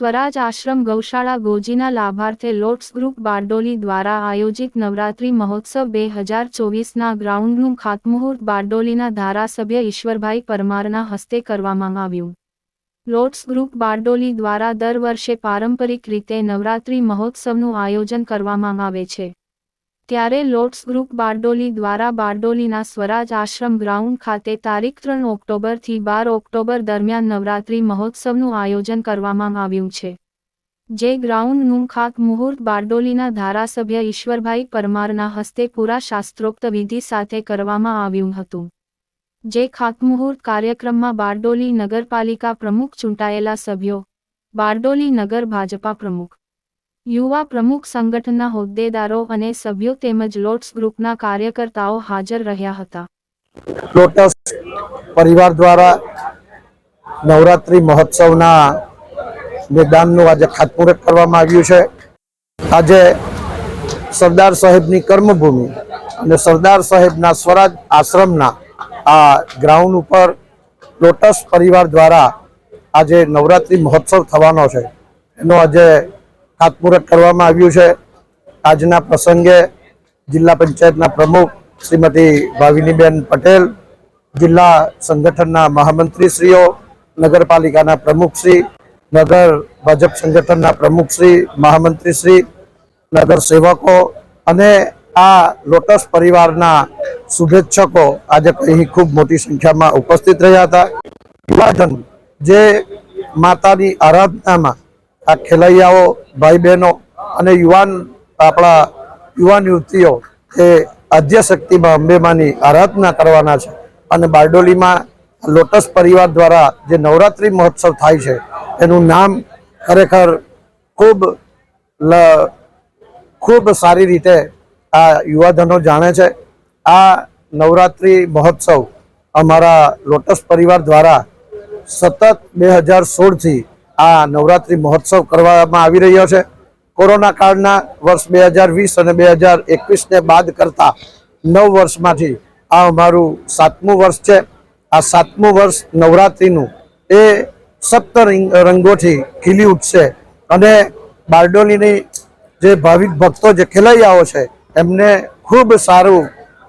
સ્વરાજ આશ્રમ ગૌશાળા ગોજીના લાભાર્થે લોટ્સ ગ્રુપ બારડોલી દ્વારા આયોજિત નવરાત્રી મહોત્સવ બે હજાર ચોવીસના ગ્રાઉન્ડનું ખાતમુહૂર્ત બારડોલીના ધારાસભ્ય ઈશ્વરભાઈ પરમારના હસ્તે કરવામાં આવ્યું. લોટ્સ ગ્રુપ બારડોલી દ્વારા દર વર્ષે પારંપરિક રીતે નવરાત્રી મહોત્સવનું આયોજન કરવામાં આવે છે. ત્યારે લોટ્સ ગ્રુપ બારડોલી દ્વારા બારડોલીના સ્વરાજ આશ્રમ ગ્રાઉન્ડ ખાતે તારીખ ત્રણ ઓક્ટોબરથી બાર ઓક્ટોબર દરમિયાન નવરાત્રી મહોત્સવનું આયોજન કરવામાં આવ્યું છે. જે ગ્રાઉન્ડનું ખાક મુહૂર્ત બારડોલીના ધારાસભ્ય ઈશ્વરભાઈ પરમારના હસ્તે પૂરા શાસ્ત્રોક્ત વિધિ સાથે કરવામાં આવ્યું હતું. જે ખાતમુહૂર્ત કાર્યક્રમમાં બારડોલી નગરપાલિકા પ્રમુખ ચૂંટાયેલા સભ્યો, બારડોલી નગર ભાજપા પ્રમુખ યુવા પ્રમુખ સંગઠનના હોદ્દેદારો અને સભ્યો તેમજ લોટ્સ ગ્રુપના કાર્યકર્તાઓ હાજર રહ્યા હતા. લોટસ પરિવાર દ્વારા નવરાત્રિ મહોત્સવના મેદાનનું આજે ખાતમુહૂર્ત કરવામાં આવ્યું છે. આજે સરદાર સાહેબની કર્મભૂમિ અને સરદાર સાહેબના સ્વરાજ આશ્રમના આ ગ્રાઉન્ડ ઉપર લોટસ પરિવાર દ્વારા આજે નવરાત્રિ મહોત્સવ થવાનો છે. એનો આજે ખાતમુહૂર્ત કરવામાં આવ્યું છે. આજના પ્રસંગે જિલ્લા પંચાયતના પ્રમુખ શ્રીમતી ભાવિનીબેન પટેલ, જિલ્લા સંગઠનના મહામંત્રીશ્રીઓ, નગરપાલિકાના પ્રમુખશ્રી, નગર ભાજપ સંગઠનના પ્રમુખશ્રી, મહામંત્રીશ્રી, નગર સેવકો અને આ લોટસ પરિવારના શુભેચ્છકો આજે અહીં ખૂબ મોટી સંખ્યામાં ઉપસ્થિત રહ્યા હતા. યુવાધન જે માતાની આરાધનામાં આ ખેલૈયાઓ ભાઈ બહેનો અને યુવાન, આપણા યુવાન યુવતીઓ એ આદ્યશક્તિમાં અંબેમાની આરાધના કરવાના છે. અને બારડોલીમાં લોટસ પરિવાર દ્વારા જે નવરાત્રિ મહોત્સવ થાય છે, એનું નામ ખરેખર ખૂબ ખૂબ સારી રીતે આ યુવાધનો જાણે છે. આ નવરાત્રિ મહોત્સવ અમારા લોટસ પરિવાર દ્વારા સતત બે હજાર સોળથી આ નવરાત્રિ મહોત્સવ કરવામાં આવી રહ્યો છે. કોરોના કાળના વર્ષ બે હજાર વીસ અને બે હજાર એકવીસને બાદ કરતા નવ વર્ષમાંથી આ અમારું સાતમું વર્ષ છે. આ સાતમું વર્ષ નવરાત્રિનું એ સપ્ત રંગ- રંગોથી ખીલી ઉઠશે અને બારડોલીની જે ભાવિક ભક્તો, જે ખેલૈયાઓ છે, એમને ખૂબ સારું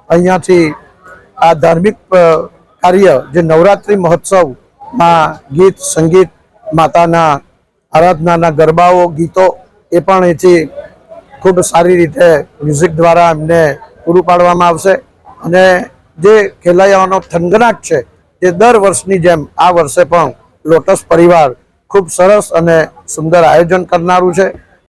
અહીંયાથી આ ધાર્મિક કાર્ય, જે નવરાત્રિ મહોત્સવમાં ગીત, સંગીત માતાના આરાધનાના ગરબાઓ, ગીતો એ પણ એથી ખૂબ સારી રીતે મ્યુઝિક દ્વારા એમને પૂરું પાડવામાં આવશે. અને જે ખેલૈયાઓનો થનગનાટ છે તે દર વર્ષની જેમ આ વર્ષે પણ લોટસ પરિવાર ખૂબ સરસ અને સુંદર આયોજન કરનારું છે.